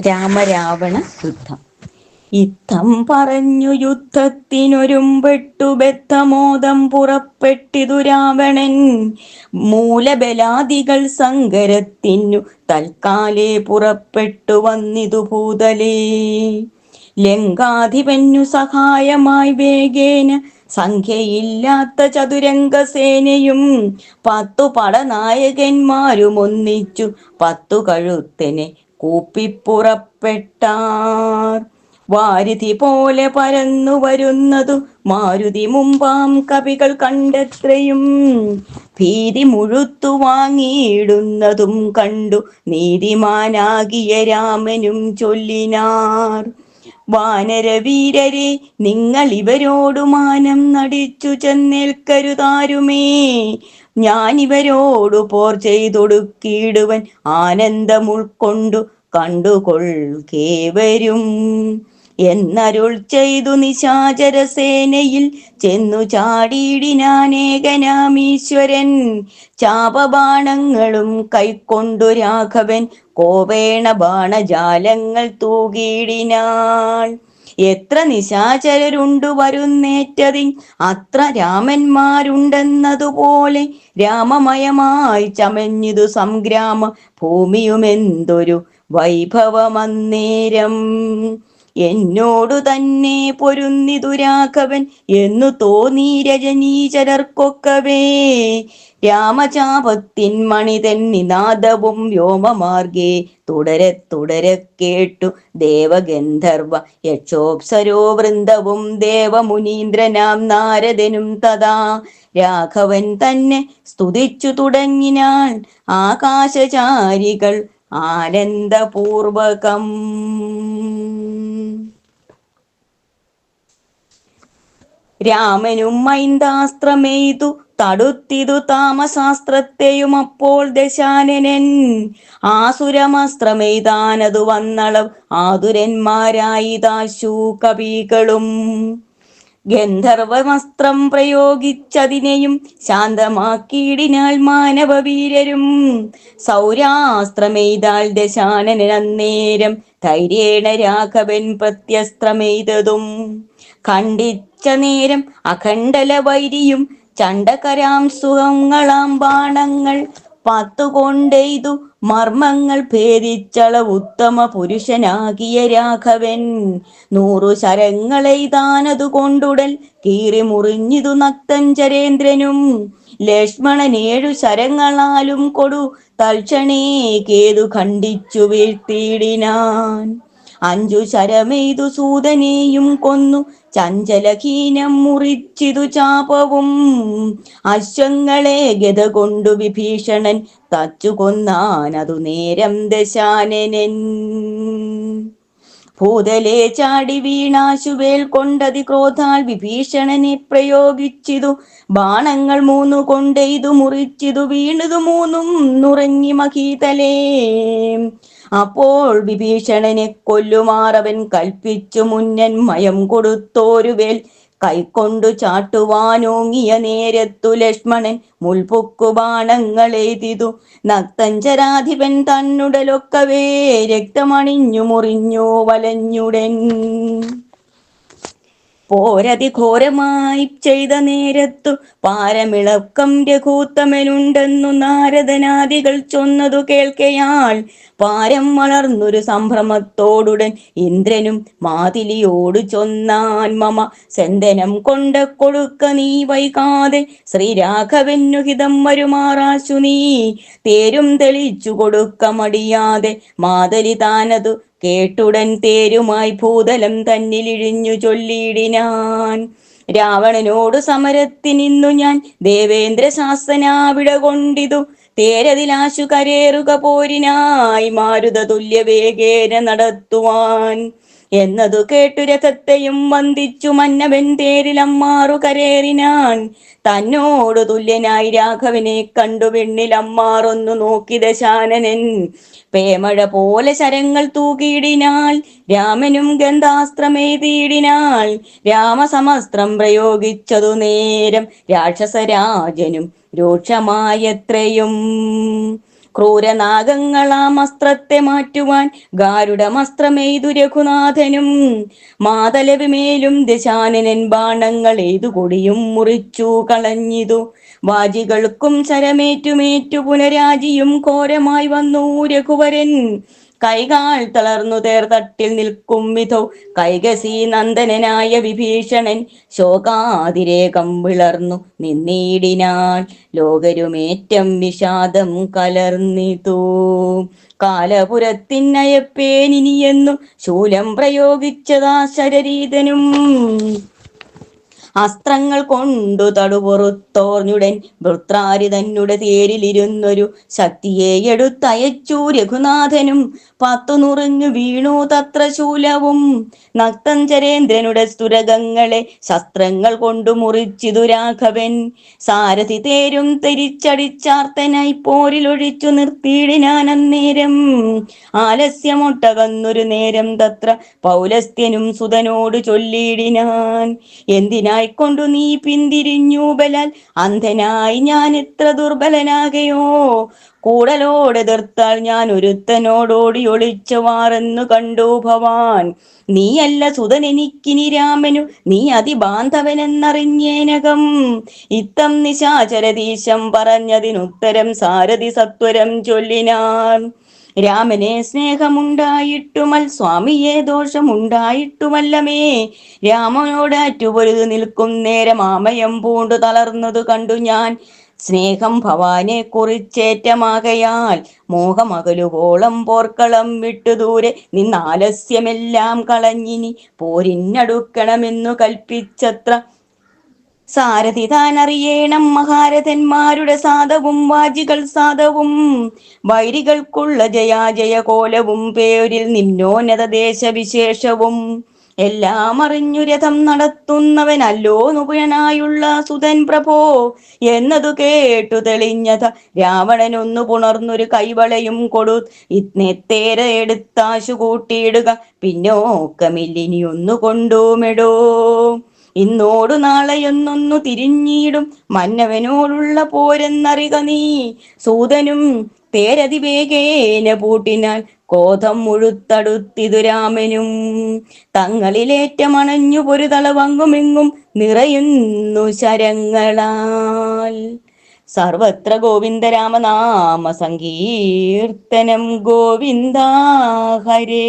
രാമരാവണ യുദ്ധം. ഇത്തം പറഞ്ഞു യുദ്ധത്തിനൊരുമ്പെട്ടു ബദ്ധമോദം പുറപ്പെട്ടിതു രാവണൻ. മൂലബലാദികൾ സങ്കരത്തിനു തൽക്കാലേ പുറപ്പെട്ടു വന്നിതു ഭൂതലേ. ലങ്കാധിപന്യു സഹായമായി വേഗേന സംഖ്യയില്ലാത്ത ചതുരംഗസേനയും പത്തു പടനായകന്മാരും ഒന്നിച്ചു പത്തു കഴുത്തനെ കൂപ്പിപ്പുറപ്പെട്ടാർ. വാരുതി പോലെ പരന്നു വരുന്നതു മാരുതി മുമ്പാം കവികൾ കണ്ടെത്രയും. ഭീതി മുഴുത്തു വാങ്ങിയിടുന്നതും കണ്ടു നീതിമാനാകിയ രാമനും ചൊല്ലിനാർ. വാനരവീരരെ നിങ്ങൾ ഇവരോടു മാനം നടിച്ചു ചെന്നേൽക്കരുതാരുമേ ഞാൻ പോർ ചെയ്തൊടുക്കിയിടുവൻ ആനന്ദം ഉൾക്കൊണ്ടു എന്നരുൾ ചെയ്തു നിശാചരസേനയിൽ ചെന്നു ചാടിയിടിനാനേകനാമീശ്വരൻ ചാപബാണങ്ങളും കൈക്കൊണ്ടു രാഘവൻ കോവേണ ബാണജാലങ്ങൾ തൂകിയിടിനാൾ. എത്ര നിശാചരരുണ്ടു വരുന്നേറ്റതി അത്ര രാമന്മാരുണ്ടെന്നതുപോലെ രാമമയമായി ചമഞ്ഞിതു സംഗ്രാമ ഭൂമിയുമെന്തൊരു വൈഭവമന്നേരം. എന്നോടു തന്നെ പൊരുന്നിതു രാഘവൻ എന്നു തോന്നി രജനീചരർക്കൊക്കവേ രാമചാപത്തിൻ മണിതൻ നിനാദവും വ്യോമമാർഗേ. തുടരെ തുടരെ കേട്ടു ദേവഗന്ധർവ. യക്ഷോപ്സരോ വൃന്ദവും ദേവമുനീന്ദ്രനാം നാരദനും തഥാ. രാഘവൻ തന്നെ സ്തുതിച്ചു തുടങ്ങിനാൾ ആകാശചാരികൾ ആനന്ദപൂർവകം. രാമനും മൈന്ദാസ്ത്രമെയ്തു തടുത്തിതു താമസാസ്ത്രത്തെയും അപ്പോൾ ദശാനനൻ. ആസുരമാസ്ത്രമെയ്താനതു വന്നളവ് ആതുരന്മാരായി ദാശു കവികളും. ഗന്ധർവമസ്ത്രം പ്രയോഗിച്ചതിനെയും ശാന്തമാക്കിയിടിനാൽ മാനവവീരരും. സൗരാസ്ത്രമെയ്താൽ ദശാനനൻ അന്നേരം ധൈര്യേണ രാഘവൻ പ്രത്യസ്ത്രമെയ്തതും. ഖണ്ഡിച്ച നേരം അഖണ്ഡല വൈരിയും ചണ്ടകരാം സുഖങ്ങളാം ബാണങ്ങൾ. പത്തുകൊണ്ടെയ്തു മർമ്മങ്ങൾ ഭേദിച്ചള ഉത്തമ പുരുഷനാകിയ രാഘവൻ. നൂറു ശരങ്ങളെയ്താനതു കൊണ്ടുടൽ കീറി മുറിഞ്ഞിതു നക്തഞ്ചരേന്ദ്രനും. ലക്ഷ്മണൻ ഏഴു ശരങ്ങളാലും കൊടു തൽക്ഷണേ കേതു ഖണ്ഡിച്ചു വീഴ്ത്തിയിടിനാൻ. അഞ്ചു ശരമെയ്തു സൂതനെയും കൊന്നു. ചഞ്ചലഹീനം മുറിച്ചിതു ചാപവും. അശ്വങ്ങളെ ഗത കൊണ്ടു വിഭീഷണൻ തച്ചു കൊന്നാനതു നേരം ദശാനനൻ. ഭൂതലെ ചാടി വീണാശുവേൽ കൊണ്ടതി ക്രോധാൽ വിഭീഷണനെ പ്രയോഗിച്ചിതു. ബാണങ്ങൾ മൂന്നു കൊണ്ടെയ്തു മുറിച്ചിതു വീണതു മൂന്നും നുറങ്ങി മഹീതലേ. അപ്പോൾ വിഭീഷണനെ കൊല്ലുമാറവൻ കൽപ്പിച്ചു മുന്നൻ മയം കൊടുത്തോരുവേൽ കൈക്കൊണ്ടു ചാട്ടുവാനോങ്ങിയ നേരത്തു ലക്ഷ്മണൻ മുൾപൊക്കു ബാണങ്ങളെയ്തിതു നക്തഞ്ചരാധിപൻ തന്നുടലൊക്കവേ രക്തമണിഞ്ഞു മുറിഞ്ഞു വലഞ്ഞുടൻ. പോരതി ഘോരമായി ചെയ്ത നേരത്തു പാരമിളക്കം രഘൂത്തമനുണ്ടെന്നു നാരദനാദികൾ ചൊന്നതു കേൾക്കയാൾ. പാരം വളർന്നൊരു സംഭ്രമത്തോടുടൻ ഇന്ദ്രനും മാതിലിയോട് ചൊന്നാൻ മമ സെന്തനം കൊണ്ട കൊടുക്ക നീ വൈകാതെ ശ്രീരാഘവനു ഹിതം വരുമാറാശു നീ. തേരും തെളിച്ചു കൊടുക്ക മടിയാതെ മാതലി താനതു കേട്ടുടൻ തേരുമായി ഭൂതലം തന്നിലിഴിഞ്ഞു ചൊല്ലിയിടിനാൻ. രാവണനോട് സമരത്തിനിന്നു ഞാൻ ദേവേന്ദ്ര ശാസ്തനാവിട കൊണ്ടിതു. തേരതിലാശു കരേറുക പോരിനായി മാരുത തുല്യ വേഗേന നടത്തുവാൻ. എന്നതു കേട്ടു രഥത്തെയും വന്ദിച്ചു മന്നവൻ തേരിലമ്മാറു കരേറിനാൻ. തന്നോട് തുല്യനായി രാഘവനെ കണ്ടു വെണ്ണിലമ്മാറൊന്നു നോക്കി ദശാനനൻ. പേമഴ പോലെ ശരങ്ങൾ തൂകിയിടിനാൾ രാമനും ഗന്ധാസ്ത്രമേതിയിടിനാൾ രാമസമസ്ത്രം പ്രയോഗിച്ചതു നേരം രാക്ഷസരാജനും രൂക്ഷമായത്രയും. ക്രൂരനാഗങ്ങളാം അസ്ത്രത്തെ മാറ്റുവാൻ ഗാരുഡമസ്ത്രമെയ്തു രഘുനാഥനും. മാതലവിമേലും ദശാനനൻ ബാണങ്ങൾ ഏതു കൊടിയും മുറിച്ചു കളഞ്ഞിതു. വാജികൾക്കും ശരമേറ്റുമേറ്റു പുനരാജിയും ഘോരമായി വന്നു രഘുവരൻ. കൈകാൽ തളർന്നു തട്ടിൽ നിൽക്കും വിധോ. കൈകസി നന്ദനനായ വിഭീഷണൻ ശോകാതിരേകം വിളർന്നു നിന്നീടിനാൾ. ലോകരുമേറ്റം വിഷാദം കലർന്നിതു. കാലപുരത്തിനയപ്പേനിനിയെന്നു ശൂലം പ്രയോഗിച്ചതാ ശരരീതനും അസ്ത്രങ്ങൾ കൊണ്ടു തടുപുറത്തോർഞ്ഞുടൻ വൃത്രാരി തന്നെ തേരിലിരുന്നൊരു ശക്തിയെ എടുത്തയച്ചു രഘുനാഥനും. പത്തു നുറിഞ്ഞു വീണു തത്ര ശൂലവും. നക്തഞ്ചരേന്ദ്രനുടെ സ്തുരകങ്ങളെ ശസ്ത്രങ്ങൾ കൊണ്ടു മുറിച്ചിതു രാഘവൻ. സാരഥി തേരും തിരിച്ചടിച്ചാർത്തനായി പോരിലൊഴിച്ചു നിർത്തിയിടിനാൻ അന്നേരം ആലസ്യമൊട്ടകന്നൊരു നേരം തത്ര പൗലസ്ത്യനും സുതനോട് ചൊല്ലിയിടിനാൻ. എന്തിനായിക്കൊണ്ടു നീ പിന്തിരിഞ്ഞു ബലാൽ. അന്ധനായി ഞാൻ എത്ര ദുർബലനാകയോ? കൂടലോടെതിർത്താൽ ഞാൻ ഒരുത്തനോടോടി ഒളിച്ചുവാറെന്നു കണ്ടു ഭവാൻ. നീയല്ല സുതൻ എനിക്കിനി രാമനു. നീ അതിബാന്ധവനെന്നറിഞ്ഞേനകം. ഇത്തം നിശാചരതീശം പറഞ്ഞതിനുത്തരം സാരഥി സത്വരം ചൊല്ലിനാൻ. രാമനെ സ്നേഹമുണ്ടായിട്ടുമൽ സ്വാമിയെ ദോഷമുണ്ടായിട്ടുമല്ലമേ. രാമനോട് അറ്റുപൊരുത് നിൽക്കും നേരം ആമയം പൂണ്ടു തളർന്നതു കണ്ടു ഞാൻ. സ്നേഹം ഭവാനെ കുറിച്ചേറ്റമാകയാൽ മോഹമകലുകോളം പോർക്കളം വിട്ടു ദൂരെ നിന്നാലസ്യമെല്ലാം കളഞ്ഞിനി. പോരിന്നടുക്കണമെന്നു കൽപ്പിച്ചത്ര സാരഥി താൻ അറിയേണം മഹാരഥന്മാരുടെ സാധവും വാജികൾ സാധവും. വൈരികൾക്കുള്ള ജയാജയ കോലവും പേരിൽ നിന്നോന്നത ദേശവിശേഷവും. എല്ലാം അറിഞ്ഞു രഥം നടത്തുന്നവനല്ലോ നുപുയനായുള്ള സുതൻ പ്രഭോ. എന്നതു കേട്ടു തെളിഞ്ഞത രാവണനൊന്നു പുണർന്നൊരു കൈവളയും കൊടു. ഇത്നെത്തേര എടുത്താശു കൂട്ടിയിടുക പിന്നോക്കമില്ലിനിയൊന്നു കൊണ്ടുമെടോ ഇന്നോടു നാളെയൊന്നൊന്നു തിരിഞ്ഞിടും മന്നവനോടുള്ള പോരെന്നറിക നീ. സൂതനും തേരതിവേഗേന പൂട്ടിനാൽ കോധം മുഴുത്തടുത്തിതു രാമനും. തങ്ങളിലേറ്റമണഞ്ഞു പൊരുതളവങ്ങുമെങ്ങും നിറയുന്നു ശരങ്ങളാൽ. സർവത്ര ഗോവിന്ദരാമനാമ സങ്കീർത്തനം ഗോവിന്ദ ഹരേ